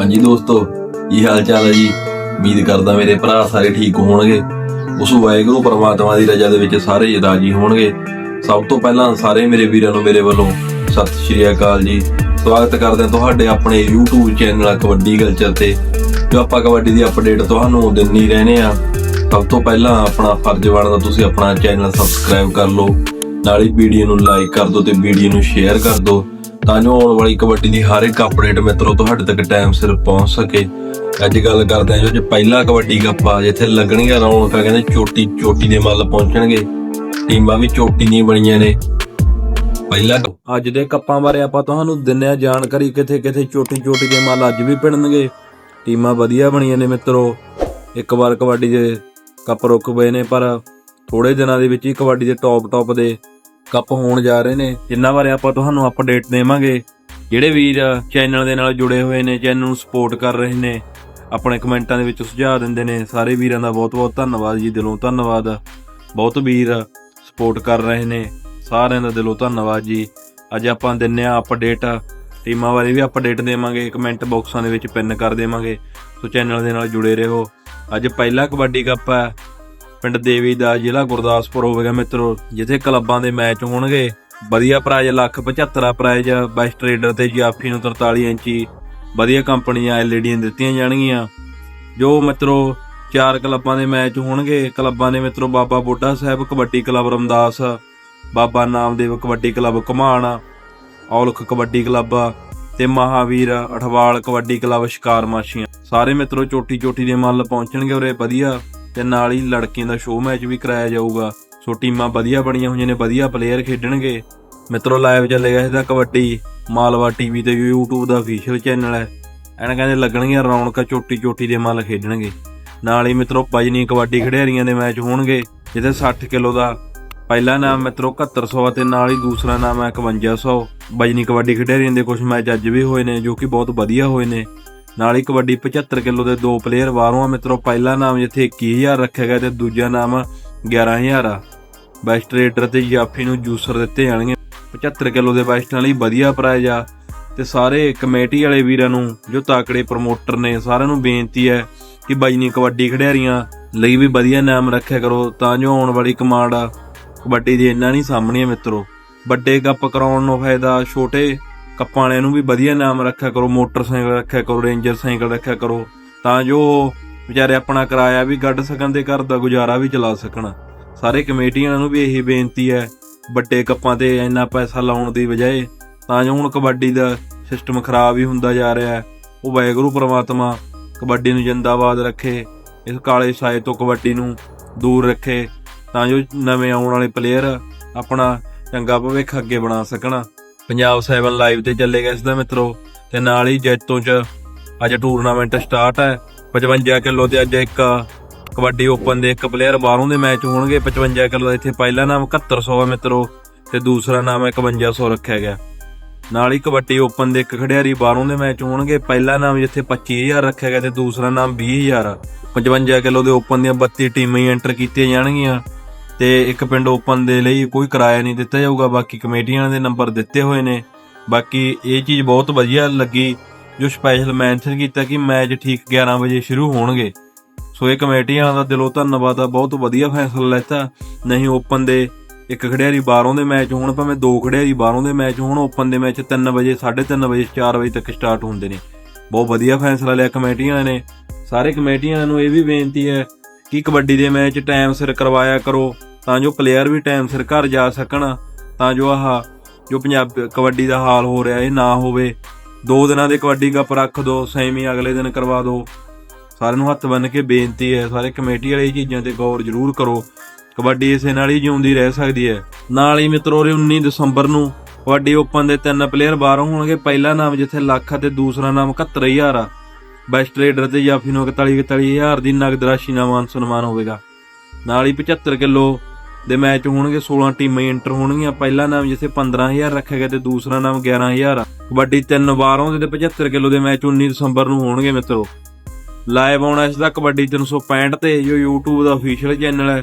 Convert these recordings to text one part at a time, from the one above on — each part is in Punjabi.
ਹਾਂਜੀ ਦੋਸਤੋ, ਕੀ ਹਾਲ ਚਾਲ ਹੈ ਜੀ? ਉਮੀਦ ਕਰਦਾ ਮੇਰੇ ਭਰਾ ਸਾਰੇ ਠੀਕ ਹੋਣਗੇ। ਉਸ ਵਾਹਿਗੁਰੂ ਪਰਮਾਤਮਾ ਦੀ ਰਜ਼ਾ ਦੇ ਵਿੱਚ ਸਾਰੇ ਰਾਜੀ ਹੋਣਗੇ। ਸਭ ਤੋਂ ਪਹਿਲਾਂ ਸਾਰੇ ਮੇਰੇ ਵੀਰਾਂ ਨੂੰ ਮੇਰੇ ਵੱਲੋਂ ਸਤਿ ਸ਼੍ਰੀ ਅਕਾਲ ਜੀ। ਸਵਾਗਤ ਕਰਦੇ ਹਾਂ ਤੁਹਾਡੇ ਆਪਣੇ YouTube ਚੈਨਲ ਕਬੱਡੀ ਕਲਚਰ ਤੇ। ਜੋ ਆਪਾਂ ਕਬੱਡੀ ਦੀ ਅਪਡੇਟ ਤੁਹਾਨੂੰ ਦਿੰਨੀ ਰਹਿੰਦੇ ਆ ਸਭ ਤੋਂ ਪਹਿਲਾਂ ਆਪਣਾ ਫਰਜ਼ ਬਣਦਾ ਤੁਸੀਂ ਆਪਣਾ ਚੈਨਲ ਸਬਸਕ੍ਰਾਈਬ ਕਰ ਲਓ। ਨਾਲ ਹੀ ਵੀਡੀਓ ਨੂੰ ਲਾਈਕ ਕਰ ਦਿਓ ਤੇ ਵੀਡੀਓ ਨੂੰ ਸ਼ੇਅਰ ਕਰ ਦਿਓ। ਤਾਂ ਜੋ ਆਉਣ ਵਾਲੀ ਕਬੱਡੀ ਦੀ ਹਰ ਇੱਕ ਅਪਡੇਟ ਮਿੱਤਰੋ, ਤੁਹਾਡੇ ਤੱਕ ਟਾਈਮ ਸਿਰ ਪਹੁੰਚ ਸਕੇ। ਅੱਜ ਗੱਲ ਕਰਦੇ ਹਾਂ ਜੋ ਪਹਿਲਾ ਕਬੱਡੀ ਕੱਪ ਆ, ਜਿੱਥੇ ਲੱਗਣਗੀਆਂ ਰੌਣਕਾਂ, ਕਹਿੰਦੇ ਚੋਟੀ ਚੋਟੀ ਦੇ ਮੱਲ ਪਹੁੰਚਣਗੇ। ਟੀਮਾਂ ਵੀ ਚੋਟੀ ਦੀਆਂ ਬਣੀਆਂ ਨੇ। ਪਹਿਲਾ ਅੱਜ ਦੇ ਕੱਪਾਂ ਬਾਰੇ ਆਪਾਂ ਤੁਹਾਨੂੰ ਦਿੰਨੇ ਆ ਜਾਣਕਾਰੀ, ਕਿਥੇ ਕਿਥੇ ਚੋਟੀ ਚੋਟੀ ਦੇ ਮੱਲ ਅੱਜ ਵੀ ਪਿਣਨਗੇ ਟੀਮਾਂ ਵਧੀਆ ਬਣੀਆਂ ਨੇ ਮਿੱਤਰੋ। ਇੱਕ ਵਾਰ ਕਬੱਡੀ ਦੇ ਕੱਪ ਰੁਕ ਗਏ ਨੇ, ਪਰ ਥੋੜੇ ਦਿਨਾਂ ਦੇ ਵਿੱਚ ਹੀ ਕਬੱਡੀ ਦੇ ਟੌਪ ਟੌਪ ਦੇ ਕੱਪ ਹੋਣ ਜਾ ਰਹੇ ਨੇ, ਜਿੰਨਾ ਬਾਰੇ ਆਪਾਂ ਤੁਹਾਨੂੰ ਅਪਡੇਟ ਦੇਵਾਂਗੇ। ਜਿਹੜੇ ਵੀਰ ਚੈਨਲ ਦੇ ਨਾਲ ਜੁੜੇ ਹੋਏ ਨੇ ਚੈਨਲ ਨੂੰ ਸਪੋਰਟ ਕਰ ਰਹੇ ਨੇ, ਆਪਣੇ ਕਮੈਂਟਾਂ ਦੇ ਵਿੱਚ ਸੁਝਾਅ ਦਿੰਦੇ ਨੇ, ਸਾਰੇ ਵੀਰਾਂ ਦਾ ਬਹੁਤ ਬਹੁਤ ਧੰਨਵਾਦ ਜੀ, ਦਿਲੋਂ ਧੰਨਵਾਦ। ਬਹੁਤ ਵੀਰ ਸਪੋਰਟ ਕਰ ਰਹੇ ਨੇ, ਸਾਰਿਆਂ ਦਾ ਦਿਲੋਂ ਧੰਨਵਾਦ ਜੀ। ਅੱਜ ਆਪਾਂ ਦਿੰਨੇ ਆ ਅਪਡੇਟ ਟੀਮਾਂ ਬਾਰੇ ਵੀ ਅਪਡੇਟ ਦੇਵਾਂਗੇ ਕਮੈਂਟ ਬਾਕਸਾਂ ਦੇ ਵਿੱਚ ਪਿੰਨ ਕਰ ਦੇਵਾਂਗੇ। ਸੋ ਚੈਨਲ ਦੇ ਨਾਲ ਜੁੜੇ ਰਹੋ। ਅੱਜ ਪਹਿਲਾ ਕਬੱਡੀ ਕੱਪ ਹੈ ਪਿੰਡ ਦੇਵੀ ਦਾ ਜ਼ਿਲ੍ਹਾ ਗੁਰਦਾਸਪੁਰ ਹੋਵੇਗਾ ਮਿੱਤਰੋ, ਜਿੱਥੇ ਕਲੱਬਾਂ ਦੇ ਮੈਚ ਹੋਣਗੇ। ਵਧੀਆ prize lakh 75 prize best trader ਤੇ ਜਾਫੀ ਨੂੰ 43 ਇੰਚੀ। ਵਧੀਆ ਕੰਪਨੀਆਂ ਐਲਈਡੀਆਂ ਦਿੱਤੀਆਂ ਜਾਣਗੀਆਂ। ਜੋ ਮਿੱਤਰੋ, ਚਾਰ ਕਲੱਬਾਂ ਦੇ ਮੈਚ ਹੋਣਗੇ। ਕਲੱਬਾਂ ਦੇ ਮਿੱਤਰੋ, Baba Buddha Sahib, kabaddi club Ramdas, Baba Namdev kabaddi club Ghuman, Aulakh kabaddi club ਤੇ ਮਹਾਵੀਰ ਅਠਵਾਲ ਕਬੱਡੀ ਕਲੱਬ ਸ਼ਿਕਾਰ ਮਾਸ਼ੀਆਂ। ਸਾਰੇ ਮਿੱਤਰੋ ਚੋਟੀ ਚੋਟੀ ਦੇ ਮੱਲ ਪਹੁੰਚਣਗੇ ਉਰੇ, ਵਧੀਆ। ਤੇ ਨਾਲ ਹੀ ਲੜਕੀਆਂ ਦਾ ਸ਼ੋਅ ਮੈਚ ਵੀ ਕਰਾਇਆ ਜਾਊਗਾ। ਸੋ ਟੀਮਾਂ ਵਧੀਆ ਬਣੀਆਂ ਹੋਈਆਂ ਨੇ, ਵਧੀਆ ਪਲੇਅਰ ਖੇਡਣਗੇ। ਮਿੱਤਰੋ ਲਾਈਵ ਚੱਲੇਗਾ ਇਹਦਾ ਕਬੱਡੀ, ਮਾਲਵਾ ਟੀਵੀ ਤੇ YouTube ਦਾ ਅਫੀਸ਼ੀਅਲ ਚੈਨਲ ਹੈ। ਐਨ ਕਹਿੰਦੇ ਲੱਗਣਗੀਆਂ ਰੌਣਕਾਂ ਚੋਟੀ ਚੋਟੀ ਦੇ ਮੱਲ ਖੇਡਣਗੇ। ਨਾਲ ਹੀ ਮਿੱਤਰੋ ਪਜਨੀ ਕਬੱਡੀ ਖਿਡਾਰੀਆਂ ਦੇ ਮੈਚ ਹੋਣਗੇ ਜਿੱਥੇ 60 ਕਿਲੋ ਦਾ ਪਹਿਲਾ ਨਾਮ ਮਿੱਤਰੋ 7100 ਅਤੇ ਨਾਲ ਹੀ ਦੂਸਰਾ ਨਾਮ ਹੈ 5100 ਬਜਨੀ ਕਬੱਡੀ ਖਿਡਾਰੀਆਂ ਦੇ ਕੁਝ ਮੈਚ ਅੱਜ ਵੀ ਹੋਏ ਨੇ, ਜੋ ਕਿ ਬਹੁਤ ਵਧੀਆ ਹੋਏ ਨੇ। ਨਾਲ ਹੀ ਕਬੱਡੀ 75 ਕਿਲੋ ਦੇ ਦੋ ਪਲੇਅਰ ਬਾਹਰੋਂ ਆ ਮਿੱਤਰੋ, ਪਹਿਲਾ ਨਾਮ ਜਿੱਥੇ 21000 ਰੱਖਿਆ ਗਿਆ ਤੇ ਦੂਜਾ ਨਾਮ 11000 ਆ। ਬੈਸਟ ਰੇਡਰ ਤੇ ਜਾਫੀ ਨੂੰ ਜੂਸਰ ਦਿੱਤੇ ਜਾਣਗੇ। 75 ਕਿਲੋ ਦੇ ਬੈਸਟਾਂ ਲਈ ਵਧੀਆ ਪ੍ਰਾਈਜ਼ ਆ ਤੇ ਸਾਰੇ ਕਮੇਟੀ ਵਾਲੇ ਵੀਰਾਂ ਨੂੰ, ਜੋ ਤਾਕੜੇ ਪ੍ਰਮੋਟਰ ਨੇ, ਸਾਰਿਆਂ ਨੂੰ ਬੇਨਤੀ ਹੈ ਕਿ ਬਾਈ ਨੇ ਕਬੱਡੀ ਖਿਡਾਰੀਆਂ ਲਈ ਵੀ ਵਧੀਆ ਨਾਮ ਰੱਖਿਆ ਕਰੋ, ਤਾਂ ਜੋ ਆਉਣ ਵਾਲੀ ਕਮਾਂਡ ਆ ਕਬੱਡੀ ਦੀ ਇੰਨਾ ਨਹੀਂ ਸਾਹਮਣੀ ਹੈ ਮਿੱਤਰੋ। ਵੱਡੇ ਕੱਪ ਕਰਾਉਣ ਨੂੰ ਫਾਇਦਾ, ਛੋਟੇ ਕੱਪਾਂ ਵਾਲਿਆਂ ਨੂੰ ਵੀ ਵਧੀਆ ਨਾਮ ਰੱਖਿਆ ਕਰੋ, ਮੋਟਰਸਾਈਕਲ ਰੱਖਿਆ ਕਰੋ, ਰੇਂਜਰ ਸਾਈਕਲ ਰੱਖਿਆ ਕਰੋ, ਤਾਂ ਜੋ ਉਹ ਵਿਚਾਰੇ ਆਪਣਾ ਕਿਰਾਇਆ ਵੀ ਕੱਢ ਸਕਣ ਤੇ ਘਰ ਦਾ ਗੁਜ਼ਾਰਾ ਵੀ ਚਲਾ ਸਕਣ। ਸਾਰੇ ਕਮੇਟੀਆਂ ਨੂੰ ਵੀ ਇਹੀ ਬੇਨਤੀ ਹੈ, ਵੱਡੇ ਕੱਪਾਂ ਤੇ ਇੰਨਾ ਪੈਸਾ ਲਾਉਣ ਦੀ ਬਜਾਏ, ਤਾਂ ਜੋ ਹੁਣ ਕਬੱਡੀ ਦਾ ਸਿਸਟਮ ਖਰਾਬ ਹੀ ਹੁੰਦਾ ਜਾ ਰਿਹਾ ਹੈ। ਉਹ ਵਾਹਿਗੁਰੂ ਪ੍ਰਮਾਤਮਾ ਕਬੱਡੀ ਨੂੰ ਜਿੰਦਾਬਾਦ ਰੱਖੇ, ਇਸ ਕਾਲੇ ਸਾਏ ਤੋਂ ਕਬੱਡੀ ਨੂੰ ਦੂਰ ਰੱਖੇ, ਤਾਂ ਜੋ ਨਵੇਂ ਆਉਣ ਵਾਲੇ ਪਲੇਅਰ ਆਪਣਾ ਚੰਗਾ ਭਵਿੱਖ ਅੱਗੇ ਬਣਾ ਸਕਣ। ਪੰਜਾਬ 7 ਲਾਈਵ ਤੇ ਚੱਲੇਗਾ ਇਸ ਦਾ ਮਿੱਤਰੋ, ਤੇ ਨਾਲ ਹੀ ਜੈਤੋਂ ਚ ਅੱਜ ਟੂਰਨਾਮੈਂਟ ਸਟਾਰਟ ਹੈ। 55 ਕਿਲੋ ਤੇ ਅੱਜ ਇੱਕ ਕਬੱਡੀ ਓਪਨ ਦੇ ਇੱਕ ਪਲੇਅਰ ਬਾਹਰੋਂ ਦੇ ਮੈਚ ਹੋਣਗੇ। 55 ਕਿਲੋ ਦਾ ਇੱਥੇ ਪਹਿਲਾ ਨਾਮ 7100 ਹੈ ਮਿੱਤਰੋ, ਤੇ ਦੂਸਰਾ ਨਾਮ ਹੈ 5100 ਰੱਖਿਆ ਗਿਆ। ਨਾਲ ਹੀ ਕਬੱਡੀ ਓਪਨ ਦੇ ਇੱਕ ਖਿਡਾਰੀ ਬਾਹਰੋਂ ਦੇ ਮੈਚ ਹੋਣਗੇ। ਪਹਿਲਾ ਨਾਮ ਜਿੱਥੇ 25000 ਰੱਖਿਆ ਗਿਆ ਤੇ ਦੂਸਰਾ ਨਾਮ 20000 55 ਕਿਲੋ ਦੇ ਓਪਨ ਦੀਆਂ 32 ਟੀਮਾਂ ਹੀ ਐਂਟਰ ਕੀਤੀਆਂ ਜਾਣਗੀਆਂ। ਤੇ ਇੱਕ ਪਿੰਡ ਓਪਨ ਦੇ ਲਈ ਕੋਈ ਕਿਰਾਇਆ ਨਹੀਂ ਦਿੱਤਾ ਜਾਊਗਾ, ਬਾਕੀ ਕਮੇਟੀਆਂ ਦੇ ਨੰਬਰ ਦਿੱਤੇ ਹੋਏ ਨੇ। ਬਾਕੀ ਇਹ ਚੀਜ਼ ਬਹੁਤ ਵਧੀਆ ਲੱਗੀ, ਜੋ ਸਪੈਸ਼ਲ ਮੈਂਸ਼ਨ ਕੀਤਾ ਕਿ ਮੈਚ ਠੀਕ 11 ਵਜੇ ਸ਼ੁਰੂ ਹੋਣਗੇ। ਸੋ ਇਹ ਕਮੇਟੀਆਂ ਦਾ ਦਿਲੋਂ ਧੰਨਵਾਦ ਆ, ਬਹੁਤ ਵਧੀਆ ਫੈਸਲਾ ਲੈਤਾ। ਨਹੀਂ ਓਪਨ ਦੇ ਇੱਕ ਖਿਡਾਰੀ ਬਾਹਰੋਂ ਦੇ ਮੈਚ ਹੋਣ, ਭਾਵੇਂ ਦੋ ਖਿਡਾਰੀ ਬਾਹਰੋਂ ਦੇ ਮੈਚ ਹੋਣ, ਓਪਨ ਦੇ ਮੈਚ 3 ਵਜੇ 3:30 ਵਜੇ 4 ਵਜੇ ਤੱਕ ਸਟਾਰਟ ਹੁੰਦੇ ਨੇ। ਬਹੁਤ ਵਧੀਆ ਫੈਸਲਾ ਲਿਆ ਕਮੇਟੀਆਂ ਨੇ। ਸਾਰੇ ਕਮੇਟੀਆਂ ਨੂੰ ਇਹ ਵੀ ਬੇਨਤੀ ਹੈ ਕਿ ਕਬੱਡੀ ਦੇ ਮੈਚ ਟਾਈਮ ਸਿਰ ਕਰਵਾਇਆ ਕਰੋ। ਤਾਂ ਜੋ ਪਲੇਅਰ ਵੀ ਟਾਈਮ ਸਿਰ ਘਰ ਜਾ ਸਕਣ, ਤਾਂ ਜੋ ਆਹ ਜੋ ਪੰਜਾਬ ਕਬੱਡੀ ਦਾ ਹਾਲ ਹੋ ਰਿਹਾ, ਇਹ ਨਾ ਹੋਵੇ। ਦੋ ਦਿਨਾਂ ਦੇ ਕਬੱਡੀ ਕੱਪ ਰੱਖ ਦੋ, ਸੈਮੀ ਅਗਲੇ ਦਿਨ ਕਰਵਾ ਦਿਓ ਸਾਰਿਆਂ ਨੂੰ ਹੱਥ ਬੰਨ ਕੇ ਬੇਨਤੀ ਹੈ, ਸਾਰੇ ਕਮੇਟੀ ਵਾਲੇ ਚੀਜ਼ਾਂ ਤੇ ਗੌਰ ਜ਼ਰੂਰ ਕਰੋ। ਕਬੱਡੀ ਇਸੇ ਨਾਲ ਹੀ ਜਿਉਂਦੀ ਰਹਿ ਸਕਦੀ ਹੈ। ਨਾਲ ਹੀ ਮਿੱਤਰੋ ਰੇ 19 ਦਸੰਬਰ ਨੂੰ ਕਬੱਡੀ ਓਪਨ ਦੇ ਤਿੰਨ ਪਲੇਅਰ ਬਾਹਰੋਂ ਹੋਣਗੇ। ਪਹਿਲਾ ਨਾਮ ਜਿੱਥੇ ਲੱਖ ਅਤੇ ਦੂਸਰਾ ਨਾਮ 71000 ਆ। ਬੈਸਟ ਰੇਡਰ ਤੇ ਜਾਫੀ ਨੂੰ 41 41000 ਦੀ ਨਗਦ ਰਾਸ਼ੀ ਨਾਲ ਮਾਨ ਸਨਮਾਨ ਹੋਵੇਗਾ। ਨਾਲ ਹੀ 75 ਕਿਲੋ ਦੇ ਮੈਚ ਹੋਣਗੇ 16 ਟੀਮਾਂ ਐਂਟਰ ਹੋਣਗੀਆਂ। ਪਹਿਲਾ ਨਾਮ ਜਿੱਥੇ 15000 ਰੱਖਿਆ ਗਿਆ ਤੇ ਦੂਸਰਾ ਨਾਮ 11000 ਕਬੱਡੀ ਤਿੰਨ ਵਾਰ ਆਉਂਦੇ 75 ਕਿਲੋ ਦੇ ਮੈਚ 19 ਦਸੰਬਰ ਨੂੰ ਹੋਣਗੇ ਮਿੱਤਰੋ। ਲਾਈਵ ਆਉਣਾ ਇਸ ਦਾ ਕਬੱਡੀ 365 ਤੇ ਜੋ YouTube ਦਾ ਅਫੀਸ਼ੀਅਲ ਚੈਨਲ ਹੈ।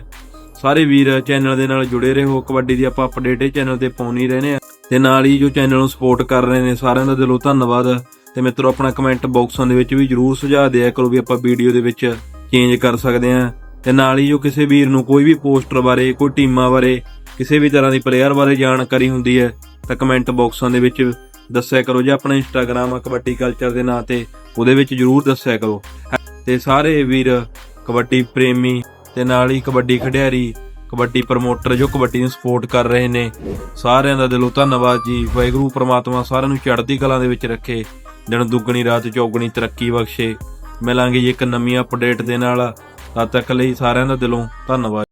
ਸਾਰੇ ਵੀਰ ਚੈਨਲ ਦੇ ਨਾਲ ਜੁੜੇ ਰਹੋ। ਕਬੱਡੀ ਦੀ ਆਪਾਂ ਅਪਡੇਟ ਇਹ ਚੈਨਲ ਤੇ ਪਾਉਣੀ ਰਹਿੰਦੇ ਆ ਤੇ ਨਾਲ ਹੀ ਜੋ ਚੈਨਲ ਨੂੰ ਸਪੋਰਟ ਕਰ ਰਹੇ ਨੇ, ਸਾਰਿਆਂ ਦਾ ਦਿਲੋਂ ਧੰਨਵਾਦ। ਤੇ ਮਿੱਤਰੋ, ਆਪਣਾ ਕਮੈਂਟ ਬਾਕਸਾਂ ਦੇ ਵਿੱਚ ਵੀ ਜਰੂਰ ਸੁਝਾਅ ਦਿਆ ਕਰੋ ਵੀ ਆਪਾਂ ਵੀਡੀਓ ਦੇ ਵਿੱਚ ਚੇਂਜ ਕਰ ਸਕਦੇ ਹਾਂ। ਤੇ ਨਾਲ ਹੀ ਜੋ ਕਿਸੇ ਵੀਰ ਨੂੰ ਕੋਈ ਵੀ ਪੋਸਟਰ ਬਾਰੇ, ਕੋਈ ਟੀਮਾਂ ਬਾਰੇ, ਕਿਸੇ ਵੀ ਤਰ੍ਹਾਂ ਦੀ ਪਲੇਅਰ ਬਾਰੇ ਜਾਣਕਾਰੀ ਹੁੰਦੀ ਹੈ, ਤਾਂ ਕਮੈਂਟ ਬਾਕਸਾਂ ਦੇ ਵਿੱਚ ਦੱਸਿਆ ਕਰੋ ਜਾਂ ਆਪਣਾ ਇੰਸਟਾਗ੍ਰam ਆ ਕਬੱਡੀ ਕਲਚਰ ਦੇ ਨਾਂ ਤੇ, ਉਹਦੇ ਵਿੱਚ ਜਰੂਰ ਦੱਸਿਆ ਕਰੋ। ਤੇ ਸਾਰੇ ਵੀਰ ਕਬੱਡੀ ਪ੍ਰੇਮੀ ਤੇ ਨਾਲ ਹੀ ਕਬੱਡੀ ਖਿਡਾਰੀ, ਕਬੱਡੀ ਪ੍ਰਮੋਟਰ ਜੋ ਕਬੱਡੀ ਨੂੰ ਸਪੋਰਟ ਕਰ ਰਹੇ ਨੇ, ਸਾਰਿਆਂ ਦਾ ਦਿਲੋਂ ਧੰਨਵਾਦ ਜੀ। ਵਾਹਿਗੁਰੂ ਪ੍ਰਮਾਤਮਾ ਸਾਰਿਆਂ ਨੂੰ ਚੜ੍ਹਦੀ ਕਲਾ ਦੇ ਵਿੱਚ ਰੱਖੇ, ਦਿਨ ਦੁੱਗਣੀ, ਰਾਤ ਚੌਗਣੀ ਤਰੱਕੀ ਬਖਸ਼ੇ। ਮਿਲਾਂਗੇ ਜੀ ਇੱਕ ਨਵੀਂ ਅਪਡੇਟ ਦੇ ਨਾਲ। ਤਦ ਤੱਕ ਲਈ ਸਾਰਿਆਂ ਦਾ ਦਿਲੋਂ ਧੰਨਵਾਦ।